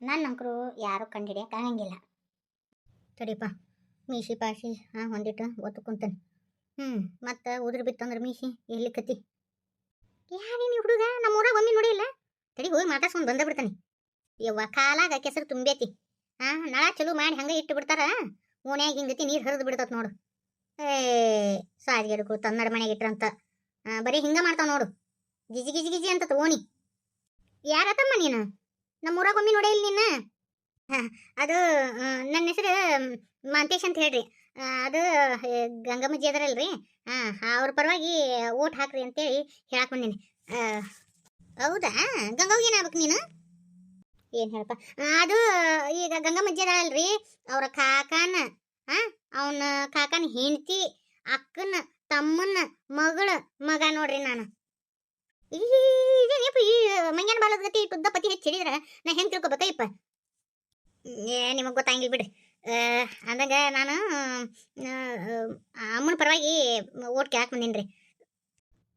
ನನ್ನ ಅಂಕರು ಯಾರು ಕಂಡಿಡಿಯಕ್ಕೆ ಆಗಂಗಿಲ್ಲ ತಡಿಪ್ಪ ಮೀಸಿ ಪಾಸಿ ಹಾಂ ಹೊಂದಿಟ್ಟು ಒತ್ತು ಕುಂತಾನೆ. ಹ್ಞೂ ಮತ್ತು ಉದುರು ಬಿತ್ತಂದ್ರೆ ಮೀಸಿ ಎಲ್ಲಿ ಕತ್ತಿ? ಯಾರೇನು ಹುಡುಗ? ನಮ್ಮ ಊರಾಗ ಒಮ್ಮೆ ನೋಡಿಲ್ಲ ತಡಿ, ಹೋಗಿ ಮಾತಾಡ್ಸ್ಕೊಂಡು ಬಂದ ಬಿಡ್ತಾನೆ. ಯವ್ವ, ಕಾಲಾಗ ಕೆಸರು ತುಂಬೈತಿ ಹಾಂ, ನಳ ಚಲೋ ಮಾಡಿ ಹಂಗೆ ಇಟ್ಟು ಬಿಡ್ತಾರ? ಓಣ್ಯಾಗ ಹಿಂಗತಿ ನೀರು ಹರಿದು ಬಿಡ್ತತ್ ನೋಡು. ಏ ಸಾರಿಗೆಡ್ಕು ತನ್ನಡ ಮನೆಗೆ ಇಟ್ರಂತ. ಬರೀ ಹಿಂಗೆ ಮಾಡ್ತಾವ ನೋಡು. ಗಿಜಿ ಗಿಜಿ ಗಿಜಿ ಅಂತ ಓಣಿ. ಯಾರತಮ್ಮ ನೀನು? ನಮ್ಮ ಒಮ್ಮೆ ನೋಡೇ ಇಲ್ಲ ನಿನ್ನ ಅದು ನನ್ನ ಹೆಸರು ಮಾಂತೇಶ್ ಅಂತ ಹೇಳ್ರಿ. ಅದು ಗಂಗಮ್ಮಜಿ ಗಂಗಮ್ಮಜ್ಜಿ ಅದರಲ್ರಿ. ಹಾಂ ಅವ್ರ ಪರವಾಗಿ ಓಟ್ ಹಾಕ್ರಿ ಅಂತೇಳಿ ಹೇಳಕ್ ಬಂದೀನಿ. ಹೌದಾ? ಗಂಗವ್ಗೆ ಏನಾಗ್ಬೇಕು ನೀನು? ಏನು ಹೇಳಪ್ಪ? ಅದು, ಈಗ ಗಂಗಮ್ಮಜ್ಜಿ ಅದಳಲ್ರಿ. ಅವ್ರ ಕಾಕನ ಹಾಂ ಅವನ ಕಾಕನ ಹೆಂಡತಿ, ಅಕ್ಕನ, ತಮ್ಮನ ಮಗಳ ಮಗ ನೋಡ್ರಿ ನಾನು. ಈ ಈ ಮಂಗ್ಯಾನ ಬಾಲದ ಗತಿ ಉದ್ದ ಪತಿ ಹೆಚ್ಚಿಡಿದ್ರ ನಾ ಹೆಂಗೆ ತಿಳ್ಕೊಬೇಕಯ್ಯಪ್ಪ ಏ, ನಿಮಗೆ ಗೊತ್ತಾಗಿಲ್ಲ ಬಿಡಿ. ಅಂದಾಗ ನಾನು ಅಮ್ಮನ ಪರವಾಗಿ ಓಟ್ ಕೇಳಕ್ ಬಂದೀನಿ ರೀ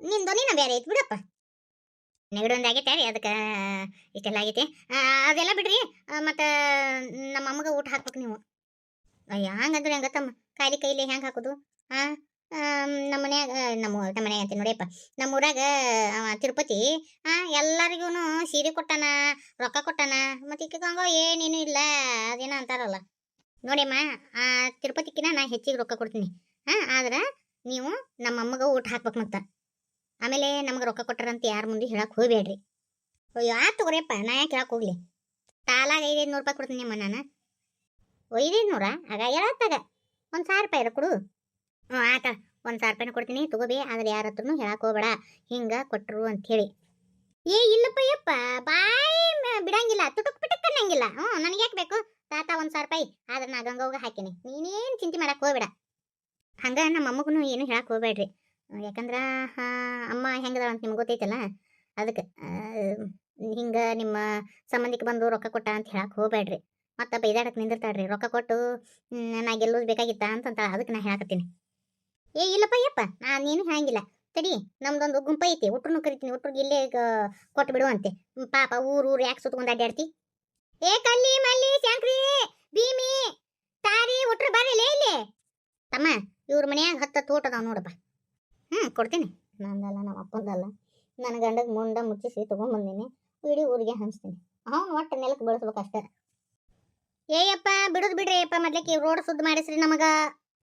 ನಿಂದು ನೀನ ಬೇರೆ ಐತಿ ಬಿಡಪ್ಪ. ನೆಗಡಿ ಒಂದು ಆಗೈತೆ ರೀ ಅದಕ್ಕೆ ಇಷ್ಟೆಲ್ಲ ಆಗೈತಿ. ಅದೆಲ್ಲ ಬಿಡ್ರಿ ಮತ್ತು ನಮ್ಮ ಅಮ್ಮಗೆ ಊಟ ಹಾಕ್ಬೇಕು ನೀವು. ಅಯ್ಯ, ಹಂಗಂದ್ರೆ ಹೆಂಗತ್ತಮ್ಮ ಖಾಲಿ ಕೈಲಿ ಹೆಂಗೆ ಹಾಕೋದು ಹಾಂ ನಮ್ಮ ಮನ್ಯಾಗ, ನಮ್ಮ ನಮ್ಮ ಮನ್ಯಾಗ ಅಂತೀನಿ ನೋಡಿಯಪ್ಪ. ನಮ್ಮ ಊರಾಗ ತಿರುಪತಿ ಎಲ್ಲರಿಗೂ ಸೀರೆ ಕೊಟ್ಟಾನ, ರೊಕ್ಕ ಕೊಟ್ಟಾನ. ಮತ್ತೆ ಈಕೆ ಗಂಗೋ ಏನೇನು ಇಲ್ಲ, ಅದೇನೋ ಅಂತಾರಲ್ಲ. ನೋಡಿಯಮ್ಮ, ಆ ತಿರುಪತಿಕ್ಕಿನ ನಾ ಹೆಚ್ಚಿಗೆ ರೊಕ್ಕ ಕೊಡ್ತೀನಿ. ಹಾಂ ಆದ್ರೆ ನೀವು ನಮ್ಮ ಅಮ್ಮಗ ಊಟ ಹಾಕ್ಬೇಕು ಮತ್ತೆ. ಆಮೇಲೆ ನಮ್ಗೆ ರೊಕ್ಕ ಕೊಟ್ಟಾರಂತ ಯಾರ ಮುಂದೆ ಹೇಳಕ್ಕೆ ಹೋಗ್ಬೇಡ್ರಿ ಅಯ್ಯೋ ಆ ತಗೋರಿಯಪ್ಪ, ನಾ ಯಾಕೆ ಹೇಳಕ್ಕೆ ಹೋಗ್ಲಿ. ತಾಲಾಗ ಐದೈದು ನೂರು ರೂಪಾಯಿ ಕೊಡ್ತೀನಿ ಅಮ್ಮ ನಾನು. ಐದೈದು ನೂರಾ ಆಗ, ಹೇಳತ್ತಾಗ. ಒಂದು ಸಾವಿರ ರೂಪಾಯಿ ಕೊಡು. ಹ್ಞೂ ಆತ ಒಂದು ಸಾವಿರ ರೂಪಾಯಿ ಕೊಡ್ತೀನಿ. ತಗೋಬಿ. ಆದ್ರೆ ಯಾರ ಹತ್ರನೂ ಹೇಳಕ್ಕೆ ಹೋಗ್ಬೇಡ. ಹಿಂಗ ಕೊಟ್ಟರು ಅಂತ ಹೇಳಿ ಏ, ಇಲ್ಲಪ್ಪ, ಯಪ್ಪ. ಬಾಯಿ ಬಿಡಂಗಿಲ್ಲ. ತುಟುಕ್ ಪಿಟಕ್ ಅನ್ನಂಗಿಲ್ಲ. ಹ್ಞೂ, ನನಗೆ ಯಾಕೆ ಬೇಕು? ತಾತ ಒಂದು ಸಾವಿರ ರೂಪಾಯಿ. ಆದ್ರೆ ನಾ ಗಂಗೋಗ ಹಾಕಿನಿ. ನೀನೇನು ಚಿಂತೆ ಮಾಡಕ್ಕೆ ಹೋಗ್ಬೇಡ. ಹಂಗ ನಮ್ಮ ಅಮ್ಮಗೂ ಏನು ಹೇಳಕ್ಕೆ ಹೋಗ್ಬೇಡ್ರಿ. ಯಾಕಂದ್ರೆ ಅಮ್ಮ ಹೆಂಗದ ಅಂತ ನಿಮ್ಗೆ ಗೊತ್ತೈತಲ್ಲ? ಅದಕ್ಕೆ ಹಿಂಗ ನಿಮ್ಮ ಸಂಬಂಧಿಕ ಬಂದು ರೊಕ್ಕ ಕೊಟ್ಟ ಅಂತ ಹೇಳಕ್ ಹೋಗ್ಬೇಡ್ರಿ. ಮತ್ತೆ ಬೈದಾಡಕ್ ನಿಂದಿರ್ತಾಳ್ರಿ. ರೊಕ್ಕ ಕೊಟ್ಟು ನಾ ಗೆಲ್ಲೋದು ಬೇಕಾಗಿತ್ತ ಅಂತಂತ ಅದಕ್ಕೆ ನಾ ಹೇಳಕತ್ತೀನಿ. ಏ ಇಲ್ಲಪ್ಪ ಯಪ್ಪ ನಾನು ನೀನು ಹ್ಯಾಂಗಿಲ್ಲ ತಡಿ ನಮ್ದೊಂದು ಗುಂಪ ಐತಿ ಒಟ್ರು ಕರಿತೀನಿ ಒಟ್ರಿಗೆ ಇಲ್ಲೇ ಕೊಟ್ಟು ಬಿಡುವಂತೆ. ಪಾಪ ಊರು ಊರು ಯಾಕೆ ಸುತ್ಕೊಂಡು ಅಡ್ಡಾಡ್ತಿ ಏ ಕಲ್ಲಿ ಮಲ್ಲಿ ಶಂಕ್ರಿ ಭೀಮಿ ತಾರಿ ಒಟ್ರು ಬರ್ರಿ ಲೇ ಇಲ್ಲಿ. ತಮ್ಮ ಇವ್ರ ಮನ್ಯಾಗ ಹತ್ತ ತೋಟ ಅದಾವ ನೋಡಪ್ಪ. ಹ್ಞೂ ಕೊಡ್ತೀನಿ. ನಂದಲ್ಲ ನಮ್ಮ ಅಪ್ಪಂದಲ್ಲ. ನನ್ನ ಗಂಡಗ ಮುಂಡ ಮುಚ್ಚಿಸಿ ತೊಗೊಂಡ್ಬಂದೀನಿ ಇಡೀ ಊರಿಗೆ ಹಂಚ್ತೀನಿ. ಅವ್ನು ಒಟ್ಟು ನೆಲಕ್ಕೆ ಬೆಳೆಸ್ಬೇಕಷ್ಟೇ ಏಯಪ್ಪ ಬಿಡುದು ಬಿಡ್ರಿ ಅಪ್ಪ ಮೊದ್ಲಿಕ್ಕೆ ರೋಡ್ ಸುದ್ದ ಮಾಡಿಸ್ರಿ ನಮಗ.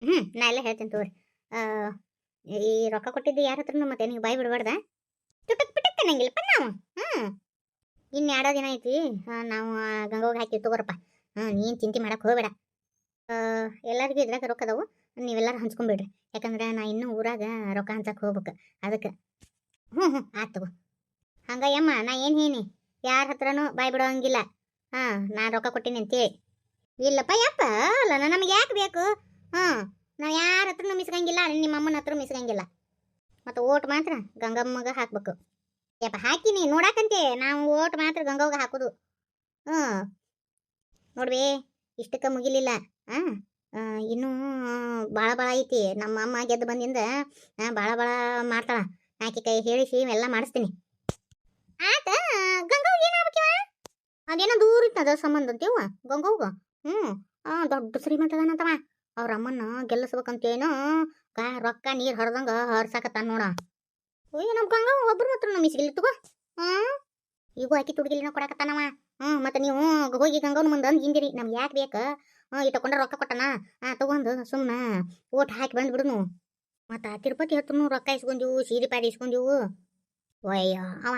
ಹ್ಞೂ ನಾ ಎಲ್ಲ ಹೇಳ್ತೀನಿ ತಗೋರಿ. ಆ, ಈ ರೊಕ್ಕ ಕೊಟ್ಟಿದ್ದು ಯಾರ ಹತ್ರನು ಮತ್ತೆ ನೀವು ಬಾಯಿ ಬಿಡಬಾರ್ದ? ತುಟಕ್ ಪಿಟಕ್ ಅನ್ನಂಗಿಲ್ಲಪ್ಪ ನಾವು. ಹ್ಞೂ ಇನ್ನು ಎರಡೋ ದಿನ ಐತಿ ನಾವು ಗಂಗೋಗಿ ಹಾಕಿ ತಗೋರಪ್ಪ. ಹ್ಞೂ ನೀನು ಚಿಂತೆ ಮಾಡಕ್ಕೆ ಹೋಗಬೇಡ. ಎಲ್ಲರಿಗೂ ಇದ್ರಾಗ ರೊಕ್ಕ ಅದಾವು, ನೀವೆಲ್ಲರೂ ಹಂಚ್ಕೊಂಬಿಡ್ರಿ. ಯಾಕಂದ್ರೆ ನಾ ಇನ್ನೂ ಊರಾಗ ರೊಕ್ಕ ಹಂಚಕ್ಕೆ ಹೋಗ್ಬೇಕು. ಅದಕ್ಕೆ. ಹ್ಞೂ ಹ್ಞೂ ಆತು ತಗೋ. ಹಂಗಯ್ಯಮ್ಮ, ನಾ ಏನು ಹೇನಿ? ಯಾರ ಹತ್ರನೂ ಬಾಯ್ ಬಿಡೋಂಗಿಲ್ಲ. ಹಾಂ ನಾನು ರೊಕ್ಕ ಕೊಟ್ಟಿನಿ ಅಂತೇಳಿ. ಇಲ್ಲಪ್ಪ ಯಪ್ಪ ಅಲ್ಲ ನಮಗೆ ಯಾಕೆ ಬೇಕು? ಹಾಂ ನಾವು ಯಾರ ಹತ್ರನೂ ಮಿಸ್ಗಂಗಿಲ್ಲ ನಿಮ್ಮ ಅಮ್ಮನ ಹತ್ರ ಮಿಸ್ಗಂಗಿಲ್ಲ. ಮತ್ತು ಓಟ್ ಮಾತ್ರ ಗಂಗಮ್ಮಗ ಹಾಕ್ಬೇಕು. ಯಪ್ಪ ಹಾಕಿನಿ ನೋಡಾಕಂತೆ, ನಾವು ಓಟ್ ಮಾತ್ರ ಗಂಗವ್ಗ ಹಾಕೋದು. ಹ್ಞೂ. ನೋಡ್ವಿ ಇಷ್ಟಕ್ಕೆ ಮುಗಿಲಿಲ್ಲ. ಹಾಂ ಇನ್ನೂ ಭಾಳ ಭಾಳ ಐತಿ. ನಮ್ಮ ಅಮ್ಮ ಗೆದ್ದು ಬಂದಿಂದ ಭಾಳ ಭಾಳ ಮಾಡ್ತಾಳ. ಆಕೆ ಕೈ ಹೇಳಿಸಿ ಎಲ್ಲ ಮಾಡಿಸ್ತೀನಿ. ಆತ, ಗಂಗವ್ಗೆ ಏನಾಗ್ಬೇಕಿವ ಅದೇನೋ ದೂರ ಇತ್ತದ ಸಂಬಂಧ ಅಂತೀವ, ಗಂಗವ್ಗ? ಹ್ಞೂ. ದೊಡ್ಡ ಶ್ರೀಮಂತದನಂತವ ಅವ್ರ ಅಮ್ಮನ್ನ ಗೆಲ್ಲಿಸ್ಬೇಕಂತೇನೋ ಕಾ ರೊಕ್ಕ ನೀರು ಹರಿದಂಗ ಹರ್ಸಾಕತ್ತಾನ ನೋಡ. ಅಯ್ಯೋ ನಮ್ಮ ಗಂಗ ಒಬ್ರು ನಮ್ಮ ಮಿಸ್ಗಿಲ್ಲ ತಗೋ ಹಾಂ ಈಗ ಆಕಿ ತುಡ್ಗಿಲಿನ ಕೊಡಕತ್ತಾನವ ಹ್ಞೂ ಮತ್ತು ನೀವು ಹೋಗಿ ಗಂಗವ್ನ ಮುಂದೆ ಅಂದು ಹಿಂದಿರಿ. ನಮ್ಗೆ ಯಾಕೆ ಬೇಕು? ಹ್ಞೂ ತಗೊಂಡ್ರೆ ರೊಕ್ಕ ಕೊಟ್ಟನ. ಹಾಂ ತಗೊಂಡು ಸುಮ್ಮನೆ ಓಟ್ ಹಾಕಿ ಬಂದು ಬಿಡುನು. ಮತ್ತು ತಿರುಪತಿ ಹತ್ರನು ರೊಕ್ಕ ಇಸ್ಕೊಂಡಿವು ಸೀರೆ ಪ್ಯಾಡಿ ಇಸ್ಕೊಂಡೀವು ಒಯ್ಯ, ಅವ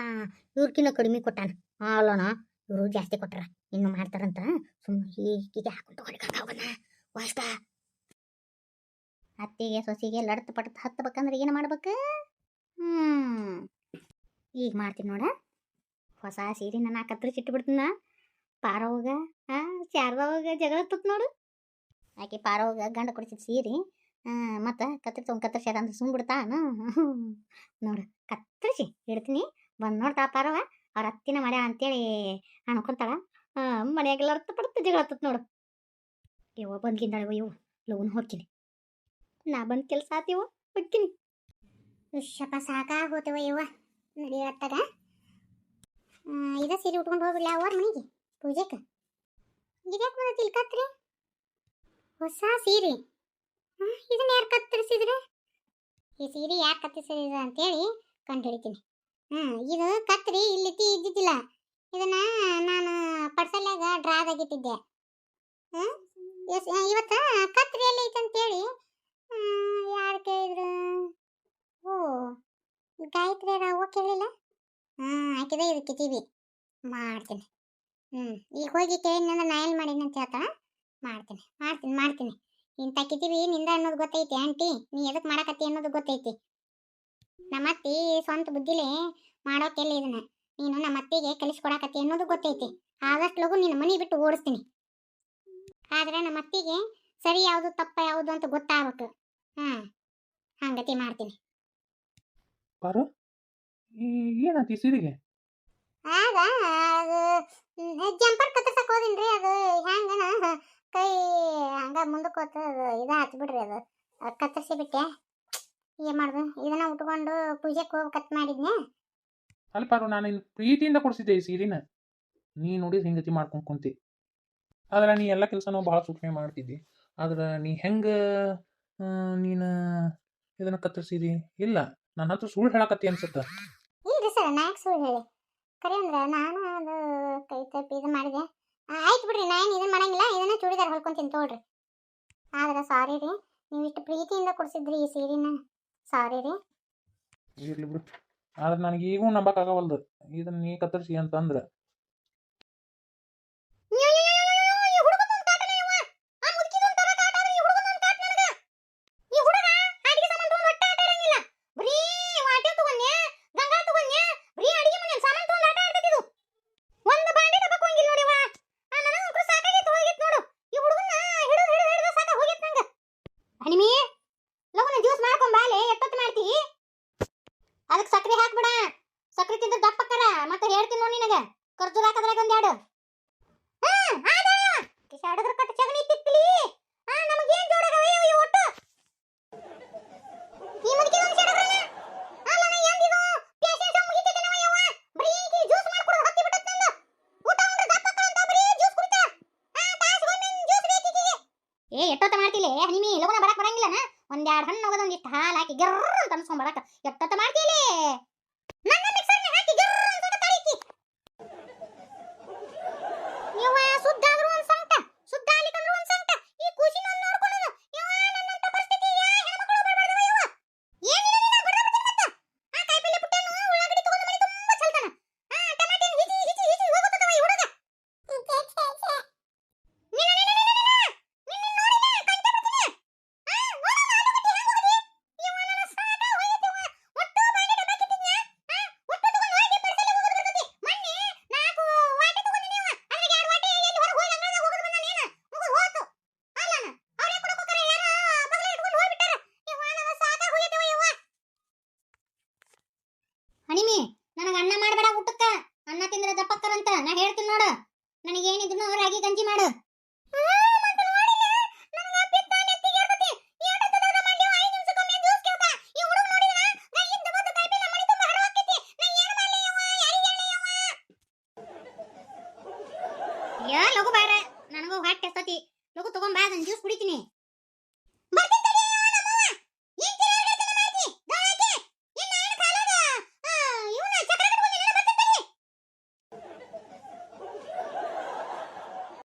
ಇವ್ರಕಿನ್ನ ಕಡಿಮೆ ಕೊಟ್ಟಾನ. ಅಲ್ಲೋಣ ಇವರು ಜಾಸ್ತಿ ಕೊಟ್ಟರ ಇನ್ನು ಮಾಡ್ತಾರಂತ ಸುಮ್ಮನೆ ಹೀಗೆ ಹಾಕೊಂಡು ಅವನ್ನ ವಾಸ್ತ. ಅತ್ತಿಗೆ, ಸೊಸಿಗೆ ಲಡತ್ ಪಡ್ತು ಹತ್ತಬೇಕಂದ್ರೆ ಏನು ಮಾಡ್ಬೇಕು? ಹ್ಮ್. ಈಗ ಮಾಡ್ತೀನಿ ನೋಡ. ಹೊಸ ಸೀರೆನ ನಾ ಕತ್ತರಿಸಿಟ್ಟು ಬಿಡ್ತೀನ ಪಾರವಾಗ ಹಾಂ ಜಗಳ ತುತ್ತು ನೋಡು. ಆಕೆ ಪಾರವಾಗ ಗಂಡ ಕೊಡಿಸಿದ ಸೀರೆ ಮತ್ತು ಒಂದು ಕತ್ತರಿಸ್ಯಾರ ಅಂದ್ರೆ ಸುಮ್ ಬಿಡ್ತಾನ ನೋಡು, ಕತ್ತರಿಸಿ, ಇಡ್ತೀನಿ. ಬಂದು ನೋಡ್ತಾ ಪಾರವ ಅವ್ರ ಅತ್ತಿನ ಮಾಡ್ಯಾಳ ಅಂತೇಳಿ ಅನ್ಕೊಂತಾಳ. ಮನೆಯಾಗೆಲ್ಲ ಅರ್ಥ ಪಡ್ತು ಜಗಳ ಹತ್ತತ್ ನೋಡು. ಯವ್ವ ಬಂದ್ಕಿಂದಾಳವ ಯವ್ವ, ಲೋನ್ ಹೋಗ್ತೀನಿ. ನಾ ಬಂದು ಕೆಲಸ ಆತೀವ, ಹೋಗ್ತೀನಿ. ಶಪ ಸಾಕಾ ಹೋತವ ಯವ್ವ ನಡೆಯತ್ತಾಗ ಇದ ಸೀರೆ ಉಟ್ಕೊಂಡು ಹೋಗಿಲ್ಲ ಅವ್ರ ಮನೆಗೆ ಪೂಜೆಗೆ ಇದಕ್ಕೆ ಬಂದ ಕತ್ರಿ? ಹೊಸ ಸೀರೆ. ಇದನ್ನ ಯಾರು ಕತ್ತರಿಸಿದ್ರೆ ಈ ಸೀರೆ ಯಾರು ಕತ್ತರಿಸಿದ ಅಂತೇಳಿ ಕಂಡು ಹಿಡಿತೀನಿ. ಹ್ಞೂ ಇದು ಕತ್ರಿ ಇಲ್ಲಿ ಇದ್ದಿದ್ದಿಲ್ಲ. ಇದನ್ನ ನಾನು ಪಡ್ಸಲ್ಯಾಗ ಡ್ರಾದಾಗಿಟ್ಟಿದ್ದೆ ಹ್ಞೂ ಇವತ್ತ ಕತ್ರಿ ಎಲ್ಲಿ ಐತೆ ಅಂತೇಳಿ ಯಾರು ಕೇಳಿದ್ರು? ಓ ಗಾಯತ್ರಿ ರಾವ ಕೇಳಿಲ್ಲ? ಹ್ಮ್ ಆಕಿದ ಇದು ಕಿತಿವಿ ಮಾಡ್ತೀನಿ. ಹ್ಮ್, ಈಗ ಹೋಗಿ ಕೇಳಿದ್ನಂದ್ರೆ ನಾ ಏನು ಮಾಡೀನಿ ಅಂತ ಹೇಳ್ತಾಳ? ಮಾಡ್ತೀನಿ ಮಾಡ್ತೀನಿ ಮಾಡ್ತೀನಿ. ಇಂಥ ಕಿತೀವಿ ನಿಂದ ಅನ್ನೋದು ಗೊತ್ತೈತಿ, ಆಂಟಿ. ನೀ ಎದಕ್ಕೆ ಮಾಡಕತ್ತಿ ಅನ್ನೋದು ಗೊತ್ತೈತಿ. ನಮ್ಮ ಅತ್ತಿ ಸ್ವಂತ ಬುದ್ಧಿಲೇ ಮಾಡೋಕೆಲ್ಲ ಇದನ್ನ? ನೀನು ನಮ್ಮ ಅತ್ತಿಗೆ ಕಲಿಸ್ಕೊಡಕತ್ತಿ ಅನ್ನೋದು ಗೊತ್ತೈತಿ. ಆದಷ್ಟು ಲಗು ನಿನ್ನ ಮನೆ ಬಿಟ್ಟು ಓಡಿಸ್ತೀನಿ. ಆದ್ರೆ ನಮ್ಮ ಅತ್ತಿಗೆ ಸರಿ ಯಾವುದು ತಪ್ಪ ಯಾವುದು ಅಂತ ಗೊತ್ತಾಗ್ಬೇಕು. ಹ್ಮ್ ಹಂಗತಿ ಮಾಡ್ತೀನಿ. ಪಾರು ಏನಾತಿ ಸೀರೆಗೆ? ಆಗ ಜಂಪರ್ ಕತ್ತರ್ಸಕ್ ಹೋದಿನ್ರಿ ಅದು ಹೆಂಗನ ಕೈ ಹಂಗ ಮುಂದಕ್ಕೆ ಹೋತ ಅದು ಇದು ಹತ್ ಬಿಡ್ರಿ ಅದು ಕತ್ತರ್ಸಿ ಬಿಟ್ಟೆ. ಏನ್ ಮಾಡ್ದು ಇದನ್ನ ಉಟ್ಕೊಂಡು ಪೂಜೆಗೆ ಹೋಗ್ಬೇಕತ್ ಮಾಡಿದ್ನೆ ಅಲ್ಲಿ ಪಾರು ನಾನು ಇನ್ನು ಪ್ರೀತಿಯಿಂದ ಕೊಡಿಸಿದ್ದೆ ಈ ಸೀರೆನ. ನೀ ನೋಡಿದ್ರೆ ಹಿಂಗತಿ ಮಾಡ್ಕೊಂಡು ಕುಂತಿ. ಆದ್ರೆ ನೀ ಎಲ್ಲ ಕೆಲ್ಸನೂ ಭಾಳ ಸೂಕ್ಷ್ಮ ಮಾಡ್ತಿದ್ದಿ. ಆದ್ರೆ ನೀ ಹೆಂಗೆ ನೀನು ಇದನ್ನ ಕತ್ತರಿಸಿದಿ? ಇಲ್ಲ ನನ್ನ ಹತ್ರ ಸುಳ್ಳು ಹೇಳಕತ್ತಿ ಅನ್ಸುತ್ತೆ. ಇಲ್ರಿ ಸರ್ ನಾಯಕ್ ಸುಳ್ಳು ಹೇಳಿ? ಕರೆ ಅಂದ್ರೆ ನಾನು ಅದು ಕೈ ತಪ್ಪಿ ಇದು ಮಾಡಿದೆ. ಆಯ್ತು ಬಿಡ್ರಿ ನಾನು ಇದನ್ನ ಮಾಡಂಗಿಲ್ಲ ಇದನ್ನ ಚೂಡಿದಾರ ಹೊಲ್ಕೊಂತೀನಿ ತೋಳ್ರಿ. ಆದ್ರೆ ಸಾರಿ ರೀ ನೀವು ಇಷ್ಟು ಪ್ರೀತಿಯಿಂದ ಕೊಡಿಸಿದ್ರಿ ಈ ಸೀರೆನ. ಸಾರಿ ರೀ. ಇರ್ಲಿ ಬಿಡು. ಆದ್ರೆ ನನಗೆ ಈಗೂ ನಂಬಕ್ಕಾಗವಲ್ದು ಇದನ್ನ ನೀ ಕತ್ತರಿಸಿ ಅಂತಂದ್ರೆ ಅದಕ್ಕೆ ಸಕ್ರೆ ಹಾಕ್ಬಿಡ ಸಕ್ರೆ ತಿಂದ್ರೆ ದಪ್ಪಕ್ಕರ ಮತ್ತೆ ಹೇಳ್ತೀನಿ ನೋಡಿ ನಿನಗೆ ಕರ್ಜೂರ ಹಾಕದ್ರಾಗ ಒಂದೆರಡು ಹ್ಮ್ ಆದಾಯ ಕಿಸಾಡದ್ರ ಕಟ್ಟ ಚಗಣಿ ತಿಕ್ಲಿ ಆ ನಮಗೇನ್ ಜೋಡಗವೆ ಇವು ಒಟ್ಟು ಈ ಮುದುಕಿ ಒಂದು ಸೆಡಗ್ರನ ಅಲ್ಲ ನಾ ಎಂದಿದು ಪೇಷನ್ಸ್ ಮುಗಿತೈತೆ ನವ ಯವ್ವ ಬರೀ ಈಕಿ ಜ್ಯೂಸ್ ಮಾಡ್ಕೊಡು ಹತ್ತಿ ಬಿಟ್ಟತ್ ನಂದು ಊಟ ಉಂಡ್ರೆ ದಪ್ಪಕ್ಕ ಅಂತ ಬರೀ ಜ್ಯೂಸ್ ಕುಡಿತಾ ಆ ತಾಸ್ಗೊಂದು ಜ್ಯೂಸ್ ಬೇಕಿಗೆ ಏ ಎಷ್ಟೊತ್ತ ಮಾಡ್ತಿಲೆ ಹನಿಮಿ ಲಗುನ ಬರಕ್ ಬರಂಗಿಲ್ಲನ ಒಂದೆರಡು ಹಣ್ಣು ಹೋಗೋದು ಒಂದಿಷ್ಟು ಹಾಲು ಹಾಕಿ ಗಿರ್ರ ಅಂತ ಅನ್ಸ್ಕೊಂಬರಕ ಎಷ್ಟೊತ್ತ ಮಾಡ್ತೀಲಿ ನನ್ನ ಮಿಕ್ಸರ್ನ ಹಾಕಿ ಗಿರ್ರ ಅಂತ ತಳಿಕಿ ಯವ್ವ ಸುದ್ದ ಆದ್ರೂ ಒಂದ್ ಸಂಕಟ ಸುದ್ದ ಆಗ್ಲಿಕ್ಕಂದ್ರೂ ಒಂದ್ ಸಂಕಟ ಈ ಕೂಸಿನ ಒಂದ್ ನೋಡ್ಕೊಳ್ಳೋದು ಯವ್ವ ನನ್ನಂತ ಪರಿಸ್ಥಿತಿ ಯಾ ಹೆಣ್ಮಕ್ಳು ಬರ್ಬಾರ್ದವ ಯವ್ವ ಏನಿಲ್ಲ ನೀನು ಬಡಬಡ ಮತ್ತ ಆ ಕಾಯಿಪಲ್ಲೆ ಪುಟ್ಟನು ಉಳ್ಳಾಗಡ್ಡಿ ತಗೊಂಡು ಮನೆ ತುಂಬಾ ಚಲ್ತಾನ ಆ ಟಮಾಟೆ ಹಿಚಿ ಹಿಚಿ ಹಿಚಿ ಹೋಗುತ್ತವ ಈ ಹುಡುಗ ನೀನ ನೀನ ನೀನ ನೀನ ನಿನ್ನ ನೋಡಿನ ಕಂತೆ ಬಿಡ್ತೀನಿ ಆ ನೋಡ ಮಾಲೂಕಟ್ಟಿ ಹೆಂಗ್ ಹೋದಿ ಯವ್ವ ನನ್ನ ಸಾಕ ಹೋಯ್ತವ ಒಟ್ಟು ಬಾಂಡೆ ಡಬ್ಬ ಕಿತ್ತಿದ್ನ ಆ ಒಟ್ಟು ತಗೊಂಡು ಹೋಗಿ ಪರ್ಸಲ್ಲಿ ಹೋಗೋದು ಬರ್ತೈತಿ ಮೊನ್ನೆ ನಾಲ್ಕು ವಾಟೆ ತಗೊಂಡಿನಿ ಅವ ಅದ್ರಾಗ ಎರಡು ವಾಟೆ ಎಲ್ಲಿ ಹೊರಗೆ ಹೋಗಿ ಅಂಗಳದಾಗ ಹೋಗೋದು ಬಂದ ನೀನು ಮುಗಿದು ಹೋತು ಅಲ್ಲನ ಅವ್ರೇ ಕೊಡಕೋಕರ ಯಾರ ಬಗಲ ಇಟ್ಕೊಂಡು ಹೋಗ್ಬಿಟ್ಟಾರ ಯವ್ವ ನನ್ನ ಸಾಕ ಹೋಯ್ತವ ಯವ್ವ ಹಣಿಮಿ ನನಗೆ ಅನ್ನ ಮಾಡಬೇಡ ಊಟಕ್ಕ ಅನ್ನ ತಿಂದ್ರೆ ದಪ್ಪಕ್ಕರಂತ ನಾ ಹೇಳ್ತೀನಿ ನೋಡು ನನಗೆ ಏನಿದ್ರು ರಾಗಿ ಗಂಜಿ ಮಾಡು ಯಾ ಲಗು ಬೇಡ ನನಗೂ ಹೊಟ್ಟೆ ಎಸ್ತತಿ ಲಗು ತಗೊಂಡ್ ಬಾ ಅದನ್ನ ಜ್ಯೂಸ್ ಕುಡಿತೀನಿ.